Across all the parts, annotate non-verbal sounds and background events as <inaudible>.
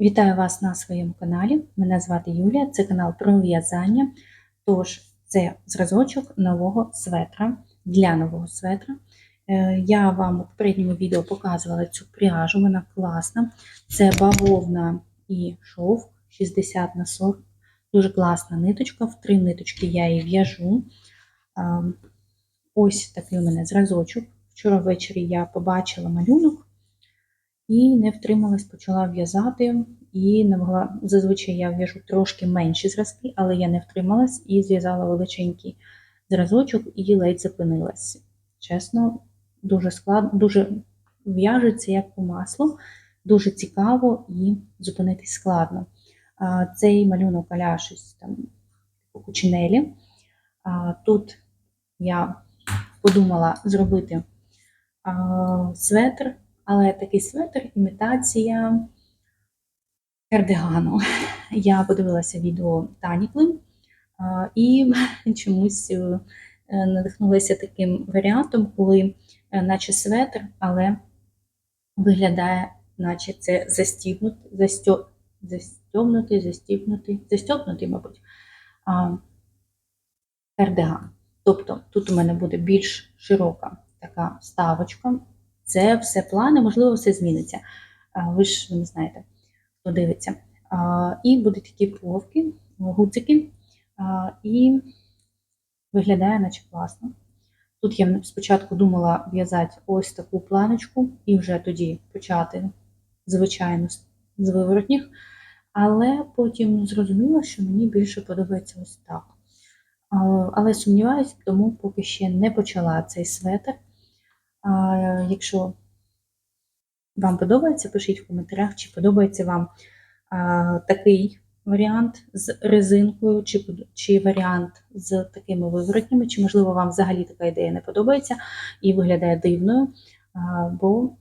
Вітаю вас на своєму каналі. Мене звати Юлія, це канал про в'язання. Тож, це зразочок нового светра для нового светра. Е, Я вам у попередньому відео показувала цю пряжу, вона класна. Це бавовна і шов 60 на 40. Дуже класна ниточка. В три ниточки я її в'яжу. Е, Ось такий у мене зразочок. Вчора ввечері я побачила малюнок і не втрималась, почала в'язати. І не могла, зазвичай я в'яжу трошки менші зразки, але я не втрималась і зв'язала величенький зразочок і ледь зупинилась. Чесно, дуже складно, дуже в'яжеться як по маслу, дуже цікаво і зупинитись складно. Цей малюнок аля щось там по кучинелі. Тут я подумала зробити светр, але такий светр імітація кардигану. Я подивилася відео Тані Клим і <laughs> чомусь е, надихнулася таким варіантом, коли е, наче светр, але виглядає, наче це застібнутий, застьо, застьобнутий, застібнутий, застьобнутий, мабуть, кардиган. Тобто тут у мене буде більш широка така ставочка. Це все плани, можливо, все зміниться. Ви ж не знаєте, хто дивиться. І будуть такі пуговки, гудзики, і виглядає, наче класно. Тут я спочатку думала в'язати ось таку планочку і вже тоді почати, звичайно, з виворотніх, але потім зрозуміла, що мені більше подобається ось так. Але сумніваюся, тому поки ще не почала цей светр. Якщо вам подобається, пишіть в коментарях, чи подобається вам такий варіант з резинкою, чи, чи варіант з такими виворотнями, чи, можливо, вам взагалі така ідея не подобається і виглядає дивною, бо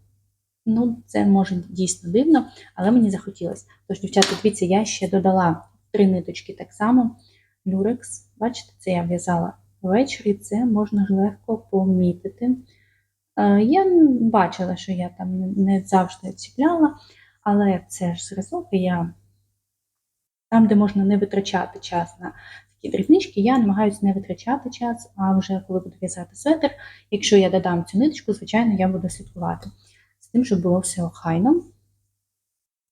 ну, це може дійсно дивно, але мені захотілося. Тож, дівчата, дивіться, я ще додала три ниточки так само. Люрекс, бачите, це я в'язала ввечері, це можна легко помітити. Е, Я бачила, що я там не- завжди ціпляла, але це ж зразок, я там, де можна не витрачати час на такі дрібнички, я намагаюся не витрачати час, а вже коли буду в'язати светр, якщо я додам цю ниточку, звичайно, я буду слідкувати з тим, щоб було все охайно.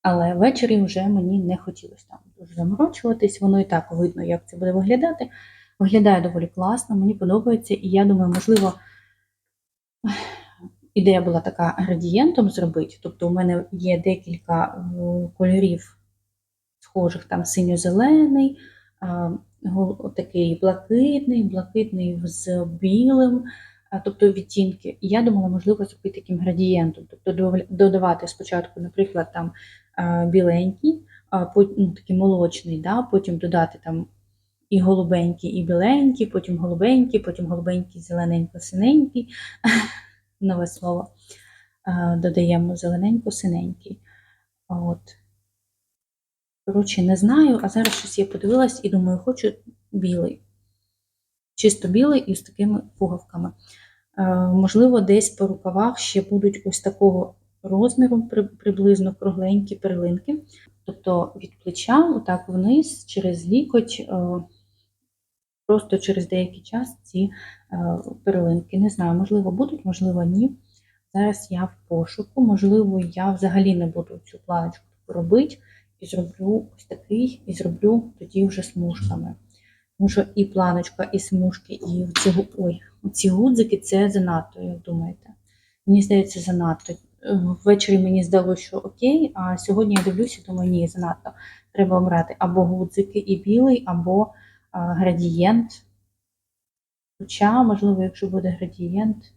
Але ввечері вже мені не хотілося там дуже заморочуватись, воно і так видно, як це буде виглядати. Виглядає доволі класно, мені подобається, і я думаю, можливо, ідея була така градієнтом зробити. Тобто, у мене є декілька е, кольорів схожих, там синьо-зелений, такий блакитний, блакитний з білим, тобто відтінки. І я думала, можливо, зробити таким градієнтом, тобто додавати спочатку, наприклад, там біленький, ну, такий молочний, да, потім додати там і голубенький, і біленький, потім голубенький, потім голубенький, зелененько-синенький. <laughs> Нове слово. Додаємо зелененько-синенький. От. Коротше, не знаю, а зараз щось я подивилась і думаю, хочу білий. Чисто білий і з такими пуговками. Е, можливо, десь по рукавах ще будуть ось такого розміру, приблизно кругленькі перлинки. Тобто від плеча, отак вниз, через лікоть, е, просто через деякий час ці е, перлинки. Не знаю, можливо, будуть, можливо, ні. Зараз я в пошуку, можливо, я взагалі не буду цю планочку робити і зроблю ось такий, і зроблю тоді вже смужками. Тому що і планочка, і смужки, і ці, ой, ці гудзики це занадто, як думаєте? Мені здається, занадто. Е, Ввечері мені здалося, що окей, а сьогодні я дивлюся, думаю, ні, занадто. Треба обрати або гудзики і білий, або градієнт. Хоча, можливо, якщо буде градієнт,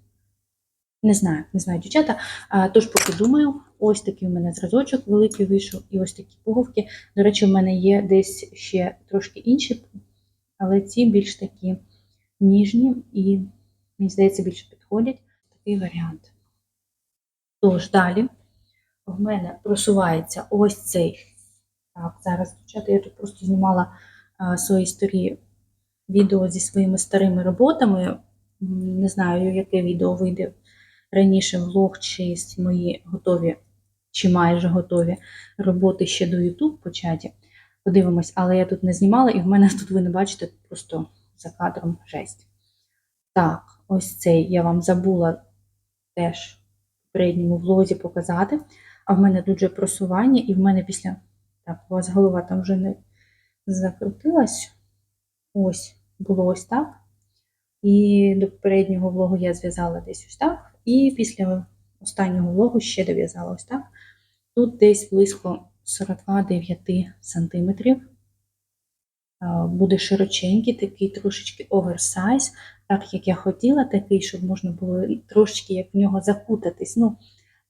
не знаю, не знаю, дівчата. Тож, поки думаю, ось такий у мене зразочок великий вийшов, і ось такі пуговки. До речі, в мене є десь ще трошки інші, але ці більш такі ніжні і, мені здається, більше підходять. Такий варіант. Тож, далі в мене просувається ось цей. Так, зараз, дівчата, я тут просто знімала а, свої старі відео зі своїми старими роботами. Не знаю, яке відео вийде раніше влог чи мої готові чи майже готові роботи ще до YouTube по чаті. Подивимось, але я тут не знімала, і в мене <laughs> тут ви не бачите просто за кадром жесть. Так, ось цей я вам забула теж в передньому влозі показати. А в мене тут же просування, і в мене після. Так, у вас голова там вже не закрутилась. Ось, було ось так. І до попереднього влогу я зв'язала десь ось так. І після останнього влогу ще дов'язала ось так. Тут десь близько 49 сантиметрів. А, Буде широченький, такий трошечки оверсайз, так як я хотіла, такий, щоб можна було трошечки як в нього закутатись. Ну,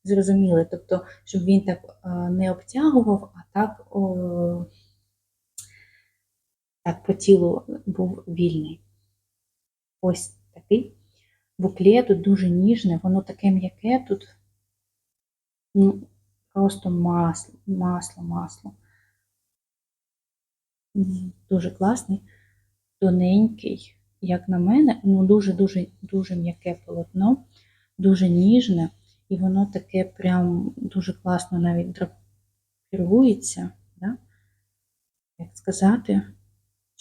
зрозуміли, тобто, щоб він так не обтягував, а так, о, так по тілу був вільний. Ось такий буклет тут дуже ніжне, воно таке м'яке тут. Ну, просто масло, масло, масло. Дуже класний, тоненький, як на мене, ну дуже-дуже дуже м'яке полотно, дуже ніжне, і воно таке прям дуже класно навіть драпірується. Да? Як сказати?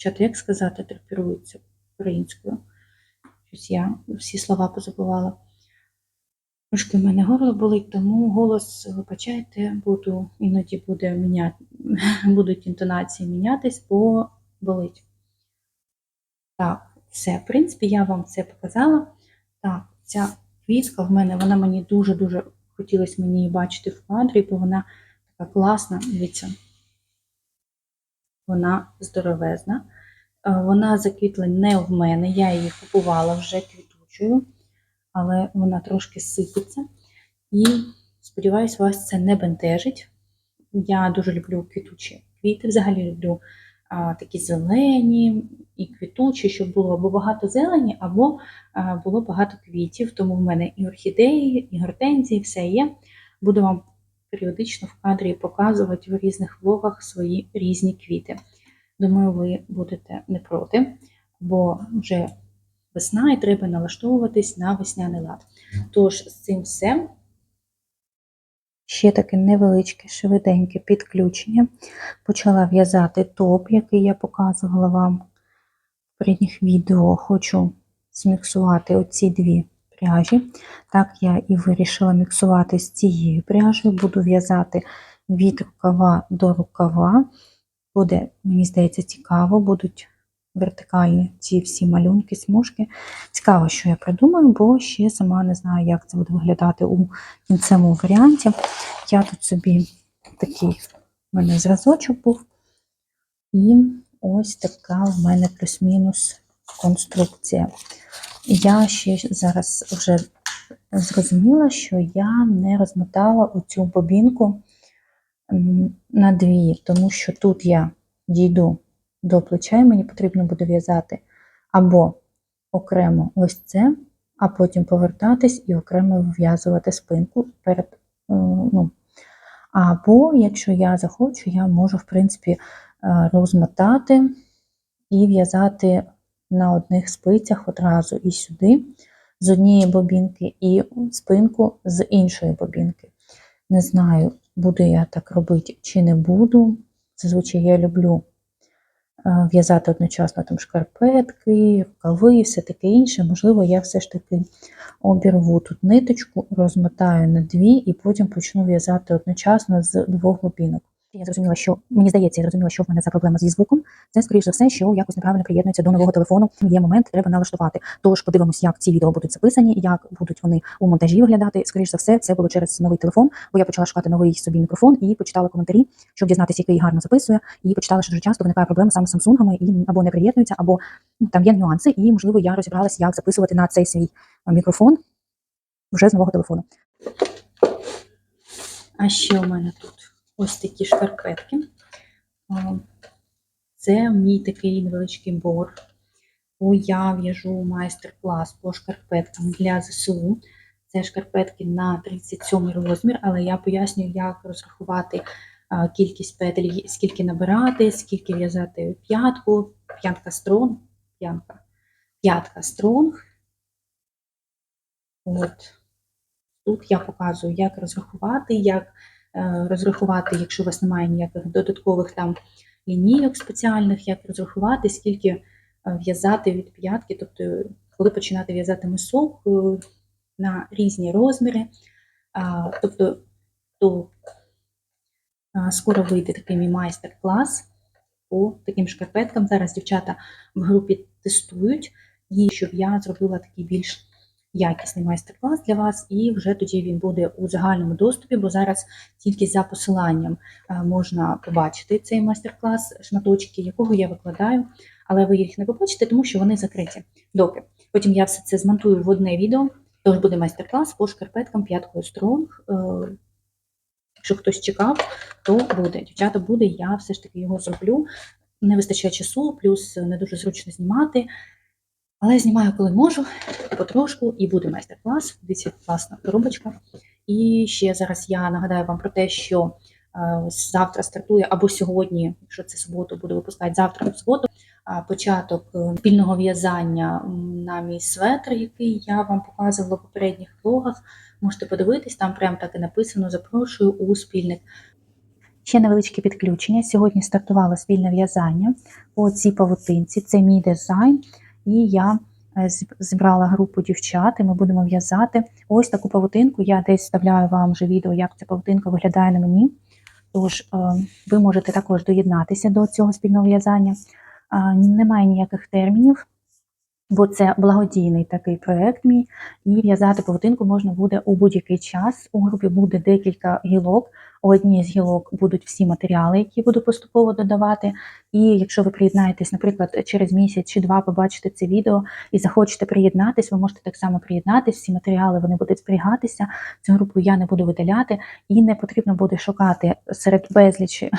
Чат, як сказати, драпірується українською? Щось я всі слова позабувала. Трошки в мене горло болить, тому голос, вибачайте, буду, іноді буде міняти, <laughs> будуть інтонації мінятись, бо болить. Так, все, в принципі, я вам це показала. Так, ця квітка в мене, вона мені дуже-дуже хотілося мені її бачити в кадрі, бо вона така класна, дивіться. Вона здоровезна. Е, Вона заквітла не в мене, я її купувала вже квітучою, але вона трошки сипеться. І сподіваюсь, вас це не бентежить. Я дуже люблю квітучі квіти, взагалі люблю а, такі зелені і квітучі, щоб було або багато зелені, або а, було багато квітів. Тому в мене і орхідеї, і гортензії, все є. Буду вам періодично в кадрі показувати в різних влогах свої різні квіти. Думаю, ви будете не проти, бо вже весна і треба налаштовуватись на весняний лад. Тож з цим все. Ще таке невеличке, швиденьке підключення. Почала в'язати топ, який я показувала вам в передніх відео. Хочу зміксувати оці дві пряжі. Так я і вирішила міксувати з цією пряжею. Буду в'язати від рукава до рукава. Буде, мені здається, цікаво, будуть вертикальні ці всі малюнки, смужки. Цікаво, що я придумаю, бо ще сама не знаю, як це буде виглядати у кінцевому варіанті. Я тут собі такий в мене зразочок був. І ось така в мене плюс-мінус конструкція. Я ще зараз вже зрозуміла, що я не розмотала оцю бобінку на дві, тому що тут я дійду до плеча, і мені потрібно буде в'язати або окремо ось це, а потім повертатись і окремо вв'язувати спинку перед, е, ну, або, якщо я захочу, я можу, в принципі, е, розмотати і в'язати на одних спицях одразу і сюди, з однієї бобінки, і спинку з іншої бобінки. Не знаю, буду я так робити чи не буду. Зазвичай я люблю е, в'язати одночасно там шкарпетки, рукави і все таке інше. Можливо, я все ж таки обірву тут ниточку, розмотаю на дві і потім почну в'язати одночасно з двох бобінок. Я зрозуміла, що мені здається, я зрозуміла, що в мене за проблема зі звуком. Це, скоріш за все, що якось неправильно приєднується до нового телефону. Є момент, треба налаштувати. Тож подивимось, як ці відео будуть записані, як будуть вони у монтажі виглядати. Скоріш за все, це було через новий телефон, бо я почала шукати новий собі мікрофон і почитала коментарі, щоб дізнатися, який гарно записує. І почитала, що дуже часто виникає проблема саме з самсунгами і або не приєднуються, або ну, там є нюанси. І можливо, я розібралася, як записувати на цей свій мікрофон вже з нового телефону. А ще у мене тут ось такі шкарпетки. Це мій такий невеличкий бор. Бо я в'яжу майстер-клас по шкарпеткам для ЗСУ. Це шкарпетки на 37 розмір, але я пояснюю, як розрахувати кількість петель, скільки набирати, скільки в'язати п'ятку, п'ятка стронг, п'ятка, п'ятка стронг. От. Тут я показую, як розрахувати, як розрахувати, якщо у вас немає ніяких додаткових там лінійок спеціальних, як розрахувати, скільки е, в'язати від п'ятки, тобто коли починати в'язати мисок е, на різні розміри. Тобто, то скоро вийде такий мій майстер-клас по таким шкарпеткам. Зараз дівчата в групі тестують, і щоб я зробила такий більш якісний майстер-клас для вас, і вже тоді він буде у загальному доступі, бо зараз тільки за посиланням е, можна побачити цей майстер-клас, шматочки, якого я викладаю, але ви їх не побачите, тому що вони закриті. Доки. Потім я все це змонтую в одне відео, тож буде майстер-клас по шкарпеткам п'яткою Стронг. Е, Якщо хтось чекав, то буде. Дівчата буде, я все ж таки його зроблю. Не вистачає часу, плюс не дуже зручно знімати. Але знімаю, коли можу, потрошку, і буде майстер-клас. Дивіться, класна коробочка. І ще зараз я нагадаю вам про те, що е, завтра стартує, або сьогодні, якщо це суботу, буду випускати завтра в суботу, а, початок е, спільного в'язання на мій светр, який я вам показувала в попередніх влогах. Можете подивитись, там прям так і написано: запрошую у спільник. Ще невеличке підключення. Сьогодні стартувало спільне в'язання по цій павутинці. Це мій дизайн, і я е, зібрала групу дівчат, і ми будемо в'язати ось таку павутинку. Я десь вставляю вам вже відео, як ця павутинка виглядає на мені. Тож е, ви можете також доєднатися до цього спільного в'язання. Немає ніяких термінів, бо це благодійний такий проект мій. І в'язати павутинку можна буде у будь-який час. У групі буде декілька гілок. У одній з гілок будуть всі матеріали, які буду поступово додавати. І якщо ви приєднаєтесь, наприклад, через місяць чи два побачите це відео і захочете приєднатись, ви можете так само приєднатись. Всі матеріали вони будуть зберігатися. Цю групу я не буду видаляти, і не потрібно буде шукати серед безлічі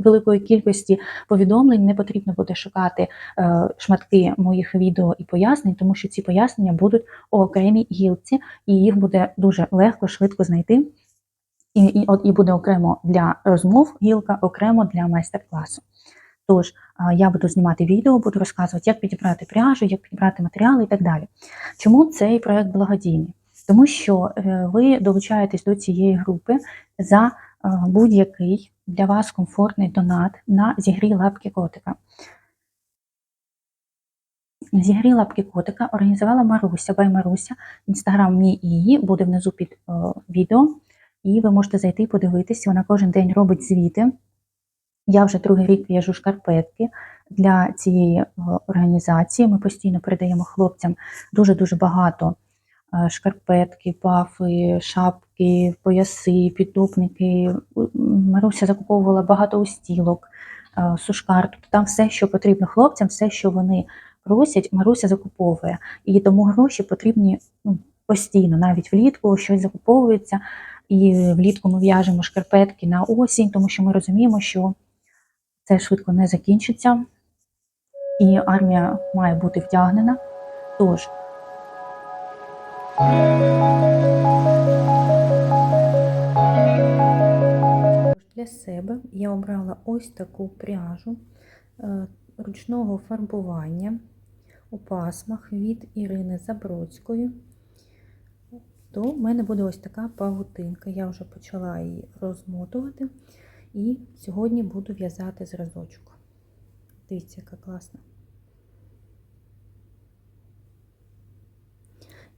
великої кількості повідомлень. Не потрібно буде шукати е, шматки моїх відео і пояснень, тому що ці пояснення будуть у окремій гілці, і їх буде дуже легко, швидко знайти. І, і, і буде окремо для розмов гілка, окремо для майстер-класу. Тож, а, я буду знімати відео, буду розказувати, як підібрати пряжу, як підібрати матеріали і так далі. Чому цей проект благодійний? Тому що е, ви долучаєтесь до цієї групи за е, будь-який для вас комфортний донат на зігрій лапки котика. Зігрій лапки котика організувала Маруся, бай Маруся. Інстаграм мій і її буде внизу під е, відео, і ви можете зайти і подивитися. Вона кожен день робить звіти. Я вже другий рік в'яжу шкарпетки для цієї е, організації. Ми постійно передаємо хлопцям дуже-дуже багато шкарпетки, пафи, шапки, пояси, піддупники. Маруся закуповувала багато устілок, е, сушкар. Тобто там все, що потрібно хлопцям, все, що вони просять, Маруся закуповує. І тому гроші потрібні ну, постійно, навіть влітку щось закуповується. І влітку ми в'яжемо шкарпетки на осінь, тому що ми розуміємо, що це швидко не закінчиться, і армія має бути втягнена. Тож, для себе я обрала ось таку пряжу е, ручного фарбування у пасмах від Ірини Забродської. То в мене буде ось така павутинка. Я вже почала її розмотувати. І сьогодні буду в'язати зразочок. Дивіться, яка класна.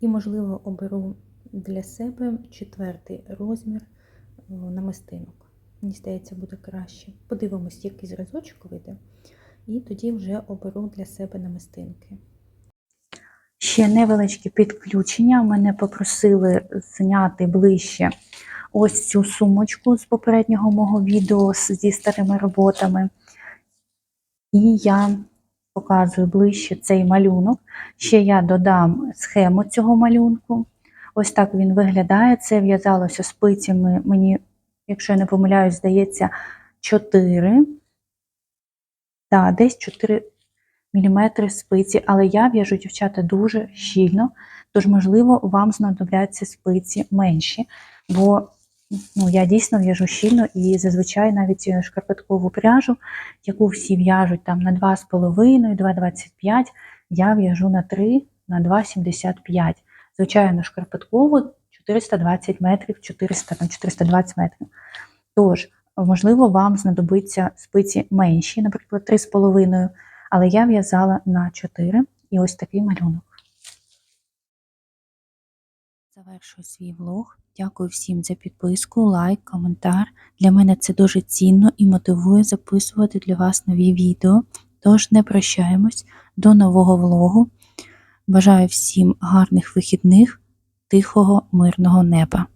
І, можливо, оберу для себе четвертий розмір намистинок. Мені здається, буде краще. Подивимось, який зразочок вийде. І тоді вже оберу для себе намистинки. Ще невеличке підключення. Мене попросили зняти ближче ось цю сумочку з попереднього мого відео зі старими роботами. І я показую ближче цей малюнок. Ще я додам схему цього малюнку. Ось так він виглядає. Це в'язалося спицями. Мені, якщо я не помиляюсь, здається, 4. Так, десь 4 мм спиці, але я в'яжу дівчата дуже щільно, тож, можливо, вам знадобляться спиці менші, бо ну, я дійсно в'яжу щільно і зазвичай навіть е, шкарпеткову пряжу, яку всі в'яжуть там на 2,5, 2,25, я в'яжу на 3, на 2,75. Звичайно, шкарпеткову 420 метрів, 400, там, 420 метрів. Тож, можливо, вам знадобиться спиці менші, наприклад, 3,5, але я в'язала на 4 і ось такий малюнок. Завершую свій влог. Дякую всім за підписку, лайк, коментар. Для мене це дуже цінно і мотивує записувати для вас нові відео. Тож не прощаємось до нового влогу. Бажаю всім гарних вихідних, тихого, мирного неба.